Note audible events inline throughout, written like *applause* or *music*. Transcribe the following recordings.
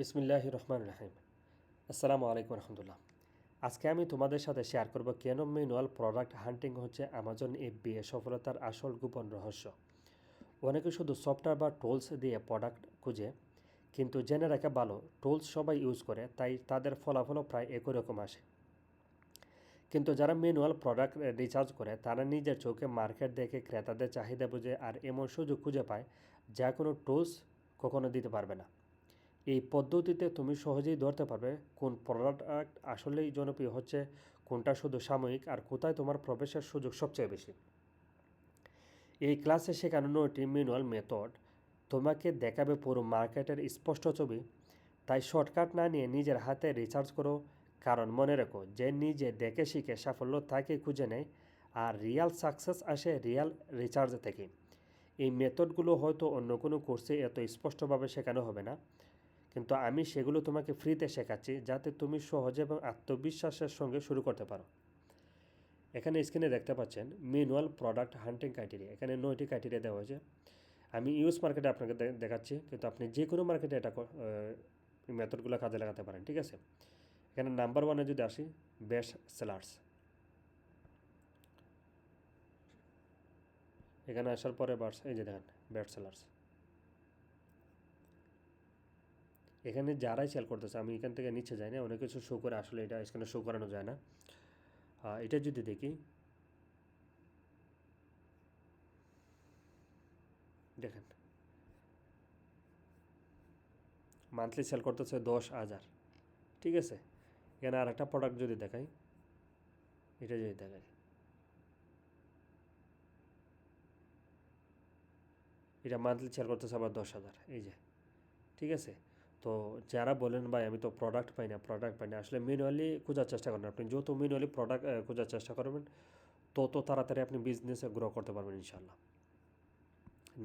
বিসমিল্লাহ রহমান রাহিম। আসসালামু আলাইকুম রহমতুল্লাহ। আজকে আমি তোমাদের সাথে শেয়ার করব কেন ম্যানুয়াল প্রোডাক্ট হান্টিং হচ্ছে আমাজন এফবি এ সফলতার আসল গোপন রহস্য। অনেকে শুধু সফটওয়্যার বা টুলস দিয়ে প্রোডাক্ট খুঁজে, কিন্তু জেনে রাখা ভালো টুলস সবাই ইউজ করে, তাই তাদের ফলাফলও প্রায় একই রকম আসে। কিন্তু যারা ম্যানুয়াল প্রোডাক্ট রিচার্জ করে, তারা নিজের চোখে মার্কেট দেখে ক্রেতাদের চাহিদা বুঝে আর এমন সুযোগ খুঁজে পায় যা কোনো টুলস কখনো দিতে পারবে না। এই পদ্ধতিতে তুমি সহজেই ধরতে পারবে কোন প্রোডাক্ট আসলেই জনপ্রিয় হচ্ছে, কোনটা শুধু সাময়িক আর কোথায় তোমার প্রবেশের সুযোগ সবচেয়ে বেশি। এই ক্লাসে শেখানো নয়টি ম্যানুয়াল মেথড তোমাকে দেখাবে পুরো মার্কেটের স্পষ্ট ছবি। তাই শর্টকাট না নিয়ে নিজের হাতে রিচার্জ করো, কারণ মনে রেখো যে নিজে দেখে শিখে সাফল্য তাকে খুঁজে নেয় আর রিয়াল সাকসেস আসে রিয়াল রিচার্জ থেকে। এই মেথডগুলো হয়তো অন্য কোনো কোর্সে এত স্পষ্টভাবে শেখানো হবে না। কিন্তু আমি সেগুলো তোমাকে ফ্রিতে শেখাচ্ছি যাতে তুমি সহজে এবং আত্মবিশ্বাসের সঙ্গে শুরু করতে পারো। এখানে স্ক্রিনে দেখতে পাচ্ছেন ম্যানুয়াল প্রোডাক্ট হান্টিং ক্রাইটেরিয়া এখানে নয়টি ক্রাইটেরিয়া দেওয়া হয়েছে। আমি ইউএস মার্কেটে আপনাকে দেখাচ্ছি, কিন্তু আপনি যে কোনো মার্কেটে এটা মেথডগুলো কাজে লাগাতে পারেন, ঠিক আছে? এখানে নাম্বার ওয়ানে যদি আসি বেস্ট সেলার্স এখানে আসার পরে বার্স এই যে দেখেন বেস্ট সেলার্স এখানে যারাই সেল করতেছে, আমি এখান থেকে নিচে যাই না, অনেক কিছু শো করে আসলে এটা এখানে শো করানো যায় না। এটা যদি দেখি। দেখেন। মান্থলি সেল করতেছে দশ হাজার। ঠিক আছে? এখানে আর একটা প্রোডাক্ট যদি দেখাই, এটা যদি দেখাই। এটা মান্থলি সেল করতেছে আবার দশ হাজার, এই যে। ঠিক আছে? তো যারা বলেন, ভাই, আমি তো প্রোডাক্ট পাই না প্রোডাক্ট পাই না। আসলে ম্যানুয়ালি খোঁজার চেষ্টা করেন আপনি। যত ম্যানুয়ালি প্রোডাক্ট খোঁজার চেষ্টা করবেন, তত তাড়াতাড়ি আপনি বিজনেসে গ্রো করতে পারবেন ইনশাল্লাহ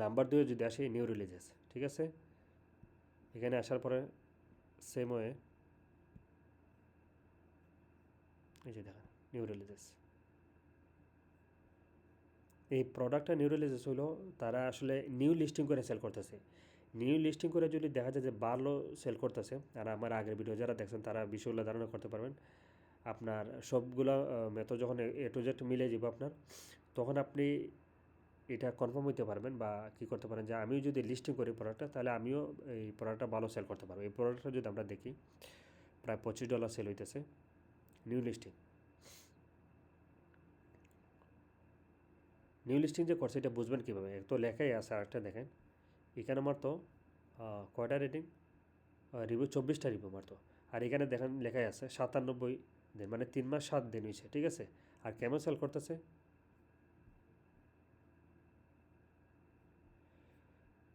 নাম্বার দুয়ে যদি আসে নিউ রিলিজেস ঠিক আছে? এখানে আসার পরে সেম ওয়ে এই যে দেখেন নিউ রিলিজেস এই প্রোডাক্টটা নিউ রিলিজেস হলো তারা আসলে নিউ লিস্টিং করে সেল করতেছে। নিউ লিস্টিং করে যদি দেখা যায় যে ভালো সেল করতেছে, আর আমার আগের ভিডিও যারা দেখছেন তারা বিষয়গুলো ধারণা করতে পারবেন। আপনার সবগুলো মেথড যখন এ টু জেড মিলে যাব আপনার, তখন আপনি এটা কনফার্ম হইতে পারবেন বা কী করতে পারেন যে আমিও যদি লিস্টিং করি প্রোডাক্টটা তাহলে আমিও এই প্রোডাক্টটা ভালো সেল করতে পারব। এই প্রোডাক্টটা যদি আমরা দেখি, প্রায় পঁচিশ ডলার সেল হইতেছে নিউ লিস্টিং নিউ লিস্টিং যে করছে, এটা বুঝবেন কীভাবে? তো লেখাই আছে আরেকটা দেখেন। এখানে আমার তো কয়টা রেটিং রিভিউ চব্বিশটা রিভিউ আমার তো আর এখানে দেখেন লেখাই আছে সাতানব্বই দিন মানে তিন মাস সাত দিন হয়েছে ঠিক আছে? আর কেমন সেল করতেছে?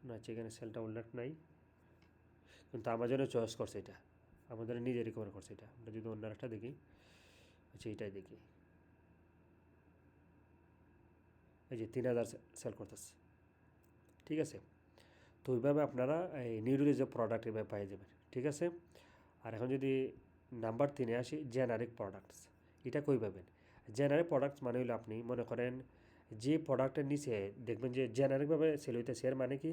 না এখানে সেলটা উল্লেখ নাই। কিন্তু আমাজনে চয়েস করছে এটা। আমাদের নিজে রিকভার করছে এটা। আমরা যদি অন্য একটা দেখি আচ্ছা এটাই দেখি। এই যে তিন হাজার সেল করতেছে। ঠিক আছে? তো ওইভাবে আপনারা এই নিউরোলিজের প্রোডাক্ট এভাবে পেয়ে যাবেন, ঠিক আছে? আর এখন যদি নাম্বার তিনে আসি জেনারিক প্রোডাক্টস এটা কই পাবেন? জেনারিক প্রোডাক্টস মানে হলো আপনি মনে করেন যে প্রোডাক্টের নিচে দেখবেন যে জেনারিকভাবে সেল হইতেছে, এর মানে কি?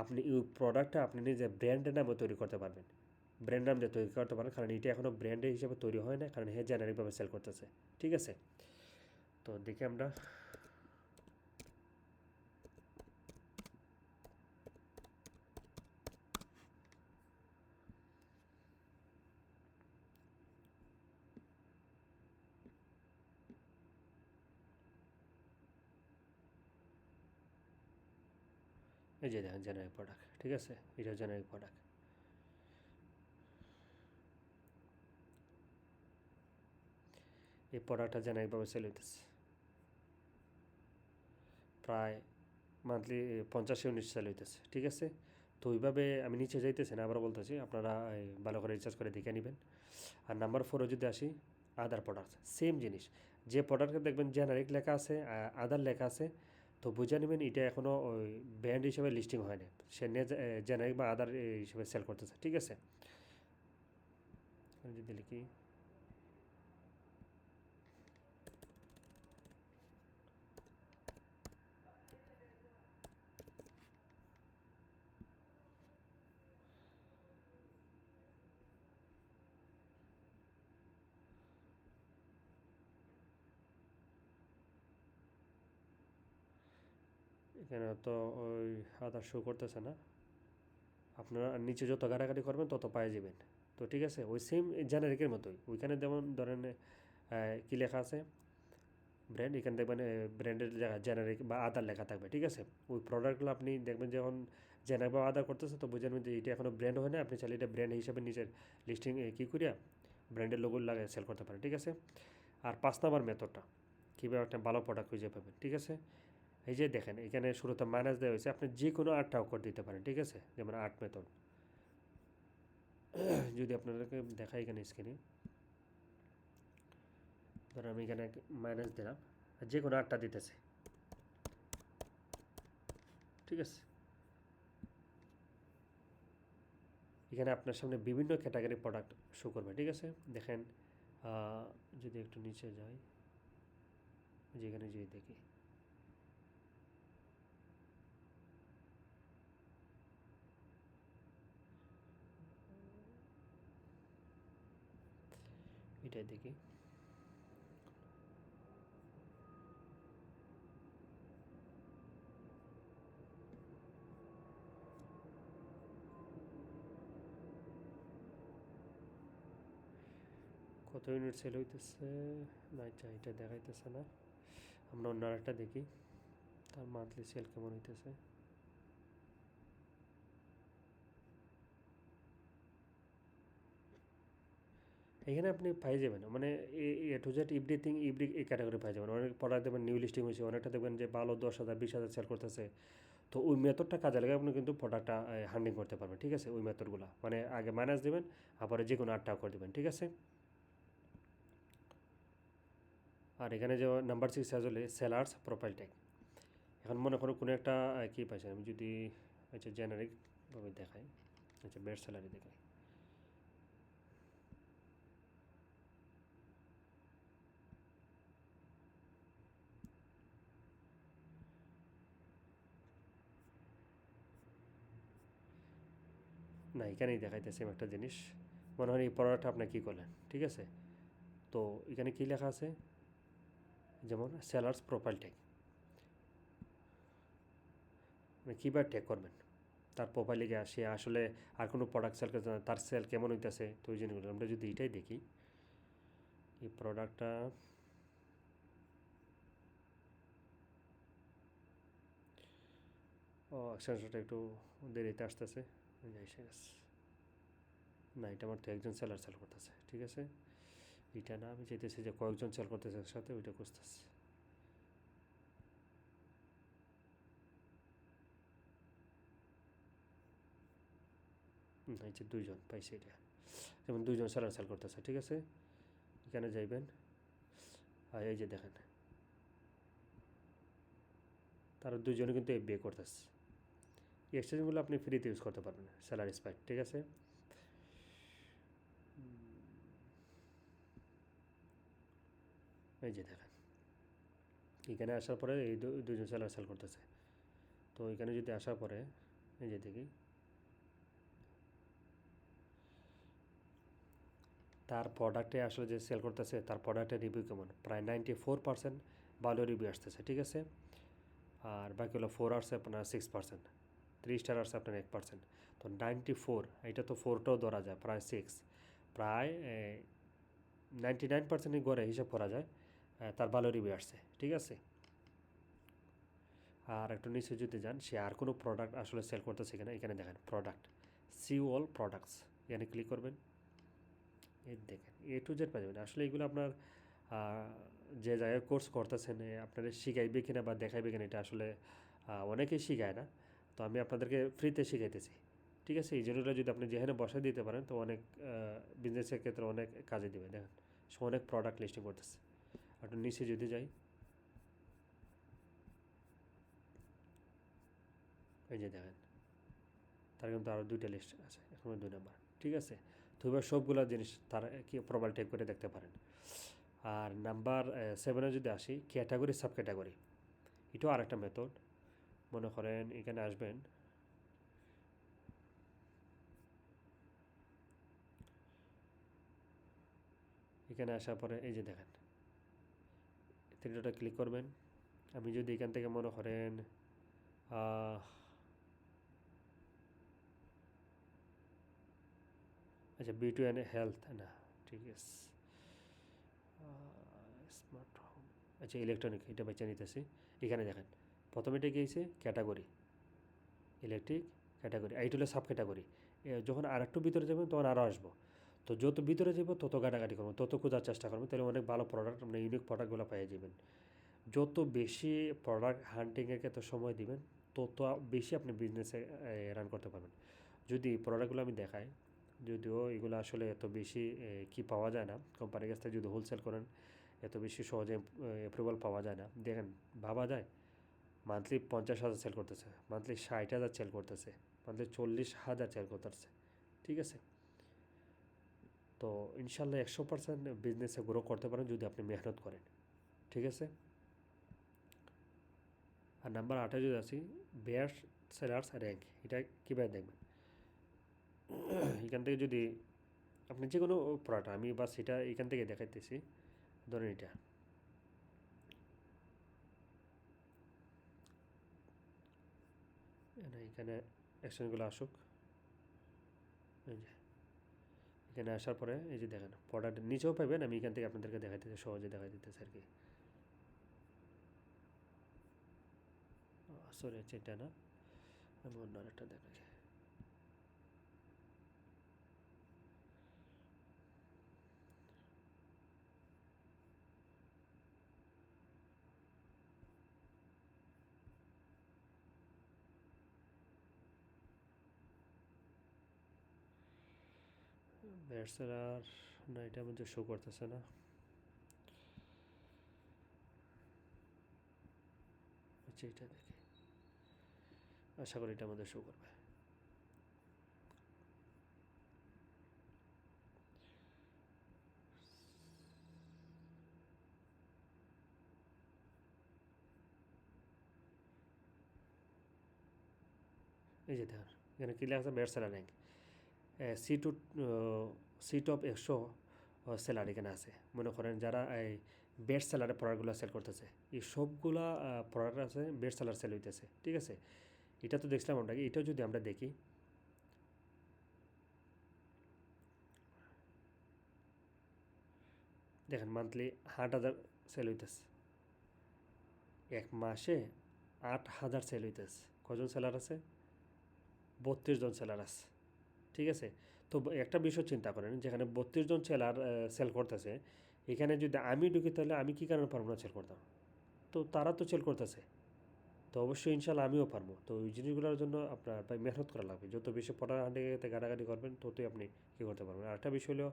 আপনি ওই প্রোডাক্টটা আপনি নিজে ব্র্যান্ডের নামে তৈরি করতে পারবেন। ব্র্যান্ড নাম দিয়ে তৈরি করতে পারেন কারণ এটা এখনও ব্র্যান্ডের হিসেবে তৈরি হয় না, কারণ হে জেনারিকভাবে সেল করতেছে, ঠিক আছে? তো দেখি আমরা এই যে দেখেন জেনারিক প্রোডাক্ট ঠিক আছে? এটা জেনারিক প্রোডাক্ট এই প্রোডাক্টটা জেনারিকভাবে সেল হইতেছে। প্রায় মান্থলি পঞ্চাশ ইউনিট সেল হইতেছে, ঠিক আছে? তো ওইভাবে আমি নিচে যাইতেছি না আবার বলতেছি, আপনারা ভালো করে রিচার্জ করে দেখে নেবেন। আর নাম্বার ফোরও যদি আসি আদার প্রোডাক্ট সেম জিনিস। যে প্রোডাক্টে দেখবেন জেনারিক লেখা আছে আদার লেখা আছে তো বুঝে নেবেন এটা এখনও ব্র্যান্ড হিসেবে লিস্টিং হয়নি না সে জেনারিক বা আদার হিসেবে সেল করতেছে, ঠিক আছে? যদি লিখি। এখানে তো ওই আদার শো করতেছে না। আপনারা নিচে যত ঘাটাঘাটি করবেন, তত পায়ে যাবেন। তো ঠিক আছে, ওই সেম জেনারিকের মতোই। ওইখানে যেমন ধরেন কী লেখা আছে? ব্র্যান্ড এখানে দেখবেন ব্র্যান্ডের জেনারিক বা আদার লেখা থাকবে, ঠিক আছে? ওই প্রোডাক্টগুলো আপনি দেখবেন যখন জেনারিক বা আদার করতেছে, তো বুঝেন যে এটা এখনও ব্র্যান্ড হয় না। আপনি চাইলে এটা ব্র্যান্ড হিসাবে নিজের লিস্টিং কী করিয়া ব্র্যান্ডের লোগো লাগিয়ে সেল করতে পারেন, ঠিক আছে? আর পাঁচ নাম্বার মেথডটা কীভাবে একটা ভালো প্রোডাক্ট খুঁজে পাবেন, ঠিক আছে? এই যে দেখেন, এখানে শুরুতে মাইনাস দেওয়া হয়েছে, আপনি যে কোনো আটটা অক্ষর দিতে পারেন, ঠিক আছে? যেমন আর্ট মেথড *clears throat* যদি আপনাদেরকে দেখাই এখানে স্ক্রিনে ধরো আমি এখানে মাইনাস দিলাম, আর যে কোনো আটটা দিতেছে। ঠিক আছে? এখানে আপনার সামনে বিভিন্ন ক্যাটাগরি প্রোডাক্ট শো করবে, ঠিক আছে? দেখেন যদি একটু নিচে যাই, যেখানে যদি দেখি। এটাই দেখি। কত ইউনিট সেল হইতেছে? না আচ্ছা এটা দেখাইতেছে না। আমরা অন্য আরেকটা দেখি। তার মান্থলি সেল কেমন হইতেছে? এখানে আপনি পাই যাবেন। মানে A to Z everything every এই ক্যাটাগরি পাই যাবেন। অনেক প্রোডাক্ট দেখবেন নিউ লিস্টিং হয়েছে, অনেকটা দেখবেন যে ভালো দশ হাজার, বিশ হাজার সেল করতেছে। তো ওই মেথডটা কাজে লাগে আপনি কিন্তু প্রোডাক্টটা হ্যান্ডিং করতে পারবেন, ঠিক আছে? ওই মেথডগুলো মানে আগে মাইনাস দেবেন আবার যে কোনো আটটা করে দেবেন, ঠিক আছে? আর এখানে যে নাম্বার সিক্স আসলে সেলার্স প্রোফাইল ট্যাগ এখন মনে করো কোনো একটা কী পাইছেন? আমি যদি আচ্ছা জেনারিকভাবে দেখাই। আচ্ছা বেস্ট স্যালারি দেখাই। না, এখানেই দেখাইতেছে একটা জিনিস। মনে হয় এই পড়াটা আপনি কী করলেন, ঠিক আছে? তো এখানে কী লেখা আছে? যেমন সেলার্স প্রোফাইল ট্যাগ মানে কীভাবে ট্যাগ করবেন? তার প্রোফাইলে গিয়ে সে আসলে আর কোনো প্রোডাক্ট সেল করতে তার সেল কেমন হইতেছে? তো ওই জিনিসগুলো আমরা যদি এটাই দেখি, এই প্রোডাক্টটা ও সেন্সরটা একটু দেরিতে আসতেছে। এসে গেছে না এটা আমার তো একজন সেলার সেল করতেছে, ঠিক আছে? এটা না, আমি চাইতেছি যে কয়েকজন সেল করতেছে একসাথে, ওইটা খুঁজতেছে। এই যে দুইজন পাইছে এটা। যেমন দুইজন সেলার সেল করতেছে, ঠিক আছে? এখানে যাইবেন। আর এই যে দেখেন। তারা দুজনে কিন্তু এই বিয়ে করতেছে। এই এক্সচেঞ্জগুলো আপনি ফ্রিতে ইউজ করতে পারবেন স্যালারি স্পাইক ঠিক আছে? এই যে দেখেন, এখানে আসার পরে এই দুজন সেলার সেল করতেছে। তো এখানে যদি আসার পরে, এই যে দেখি, তার প্রোডাক্টে আসলে যে সেল করতেছে, তার প্রোডাক্টের রিভিউ কেমন? প্রায় নাইনটি ফোর পার্সেন্ট ভালো রিভিউ আসতেছে, ঠিক আছে? আর বাকি হলো ফোর আওয়ার্সে আপনার সিক্স পার্সেন্ট থ্রি স্টার আসছে আপনার এক পার্সেন্ট তো নাইনটি ফোর এটা তো ফোরটাও ধরা যায়, প্রায় সিক্স প্রায় নাইনটি নাইন পার্সেন্টই গড়ে হিসাব করা যায় তার ভালো রিভিউ আসছে, ঠিক আছে? আর একটু নিচে যদি যান, সে আর কোনো প্রোডাক্ট আসলে সেল করতেছে কিনা, এখানে দেখেন প্রোডাক্ট সি অল প্রোডাক্টস এখানে ক্লিক করবেন। এই দেখেন এ টু জেড পাবেন আসলে এগুলো আপনার যে জায়গায় কোর্স করতেছেন আপনারা শিখাইবে কিনা বা দেখাইবে কিনা, এটা আসলে অনেকেই শিখায় না। তো আমি আপনাদেরকে ফ্রিতে শিখাইতেছি। ঠিক আছে? এই জিনিসগুলো যদি আপনি যেখানে বসে দিতে পারেন, তো অনেক বিজনেসের ক্ষেত্রে অনেক কাজে দেবে। দেখেন, সে অনেক প্রোডাক্ট লিস্টিং করতেছে একটু নিচে যদি যাই, এই যে দেখেন, তার কিন্তু আরও দুইটা লিস্ট আছে, এখন দুই নাম্বার ঠিক আছে? তো এবার সবগুলো জিনিস তার কি প্রোফাইল টাইপ করে দেখতে পারেন। আর নাম্বার সেভেনে যদি আসি ক্যাটাগরি সাব ক্যাটাগরি এটাও আরেকটা মেথড মনে করেন, এখানে আসবেন। এখানে আসার পরে, এই যে দেখেন থ্রিডোটা ক্লিক করবেন। আমি যদি এখান থেকে মনে করেন আচ্ছা বিউটি অ্যান্ড হেলথ না, ঠিক আছে। স্মার্ট হোম আচ্ছা ইলেকট্রনিক এটা বেছে নিতেছি। এখানে দেখেন প্রথমে এটা গিয়েছে ক্যাটাগরি। Electric category. এইটা হলো সাব ক্যাটাগরি যখন আর একটু ভিতরে যাবেন তখন আরও আসব। তো যত ভিতরে যাব, তত ঘাটাঘাটি করব, তত খোঁজার চেষ্টা করব। তাহলে অনেক ভালো প্রোডাক্ট আপনি ইউনিক প্রোডাক্টগুলো পেয়ে যাবেন। যত বেশি প্রোডাক্ট হান্টিংয়ের ক্ষেত্রে সময় দিবেন, তত বেশি আপনি বিজনেসে রান করতে পারবেন। যদি প্রোডাক্টগুলো আমি দেখাই, যদিও এগুলো আসলে এত বেশি কি পাওয়া যায় না। কোম্পানির কাছ থেকে যদি হোলসেল করেন, এত বেশি সহজে অ্যাপ্রুভাল পাওয়া যায় না। দেখেন, ভাবা যায় মান্থলি পঞ্চাশ হাজার সেল করতেছে। মান্থলি ষাট হাজার সেল করতেছে। মান্থলি চল্লিশ হাজার সেল করতেছে। ঠিক আছে? তো ইনশাল্লাহ একশো পার্সেন্ট বিজনেসে গ্রো করতে পারেন যদি আপনি মেহনত করেন। ঠিক আছে? আর নাম্বার আটে যদি আসি বেয়ার সেলার্স র্যাঙ্ক এটা কীভাবে দেখবেন? এখান থেকে যদি আপনি যে কোনো প্রোডাক্ট আমি বা সেটা এখান থেকে দেখাইতেছি। ধরেন এটা না, এখানে অ্যাকশনগুলো আসুক। এই যে, এখানে আসার পরে এই যে দেখেন প্রোডাক্ট নিচেও পাবেন, আমি এখান থেকে আপনাদেরকে দেখাই দেখাইতেছি সহজে দেখাই দিতেছি আর কি। সরি হচ্ছে এটা না। আমি অন্য আরেকটা দেখাই। ব্যাটসেলার না এটার মধ্যে শো করতেছে না। আচ্ছা এটা দেখি। আশা করি এটা আমাদের শো করবে। এই যে দেখেন এখানে কি লেখা আছে? Bestseller rank see to see top একশো সেলার এখানে আছে। মনে করেন যারা এই বেড সেলারে প্রোডাক্টগুলো সেল করতেছে, এই সবগুলা প্রোডাক্ট আছে বেড সেলার সেল হইতেছে, ঠিক আছে? এটা তো দেখছিলাম আমরা, এটাও যদি আমরা দেখি। দেখেন মান্থলি আট হাজার সেল হইতেছে। এক মাসে আট হাজার সেল হইতেছে। কজন সেলার আছে? বত্রিশ জন সেলার আছে। ঠিক আছে? তো একটা বিষয় চিন্তা করেন, যেখানে বত্রিশ জন সেলার সেল করতেছে, এখানে যদি আমি ঢুকি তাহলে আমি কী কারণে পারব না সেল করতাম? তো তারা তো সেল করতেছে। তো অবশ্যই ইনশাল্লাহ আমিও পারব। তো ওই জিনিসগুলোর জন্য আপনার ভাই মেহনত করা লাগবে। যত বেশি পড়া হাঁটে গাড়াগাড়ি করবেন, ততই আপনি কী করতে পারবেন। আর একটা বিষয় হলো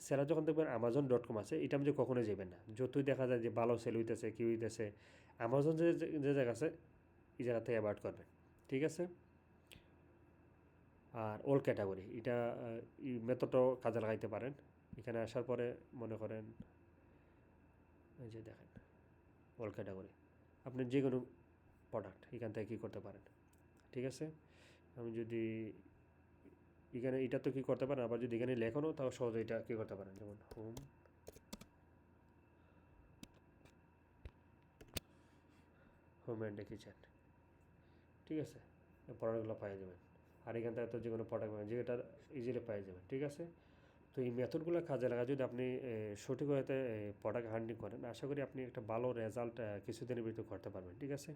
সেলার যখন দেখবেন আমাজন ডট কম আছে, এটা যে কখনোই যাবেন না। যতই দেখা যায় যে ভালো সেল হইতেছে, কী হইতেছে আমাজন যে, যে- জায়গা আছে, এই জায়গাতে অ্যাভয়েড করবেন। ঠিক আছে? আর অল ক্যাটাগরি এটা এই মেথডটাও কাজে লাগাইতে পারেন। এখানে আসার পরে মনে করেন, এই যে দেখেন অল ক্যাটাগরি আপনি যে কোনো প্রোডাক্ট এখান থেকে কী করতে পারেন, ঠিক আছে? আমি যদি এখানে এটা তো কী করতে পারেন, আবার যদি এখানে লেখানো তাও সহজে এটা কী করতে পারেন, যেমন হোম হোম অ্যান্ড কিচেন ঠিক আছে? প্রোডাক্টগুলো পাওয়া যাবেন আর এখান থেকে তো যে কোনো প্রোডাক্ট যেটা ইজিলি পেয়ে যাবে, ঠিক আছে? তো এই মেথডগুলো কাজে লাগা যদি আপনি সঠিক হয়তো প্রোডাক্ট হান্ডিং করেন, আশা করি আপনি একটা ভালো রেজাল্ট কিছুদিনের ভিতরে করতে পারবেন, ঠিক আছে?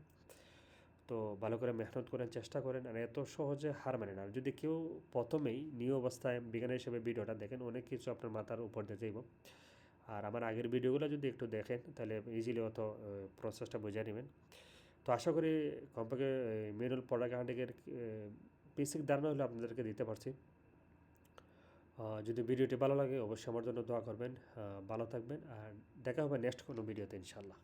তো ভালো করে মেহনত করেন চেষ্টা করেন, আর এত সহজে হার মানে না। যদি কেউ প্রথমেই নিউ অবস্থায় বিজ্ঞানী হিসেবে ভিডিওটা দেখেন, অনেক কিছু আপনার মাথার উপর দিয়ে যাইব। আর আমার আগের ভিডিওগুলো যদি একটু দেখেন, তাহলে ইজিলি অত প্রসেসটা বুঝে নেবেন। তো আশা করি কমপক্ষে মেনুয়াল প্রোডাক্ট হান্ডিংয়ের বেসিক ধারণা হলে আপনাদেরকে দিতে পারছি। যদি ভিডিওটি ভালো লাগে, অবশ্যই আমার জন্য দোয়া করবেন। ভালো থাকবেন, আর দেখা হবে নেক্সট কোনো ভিডিওতে ইনশাল্লাহ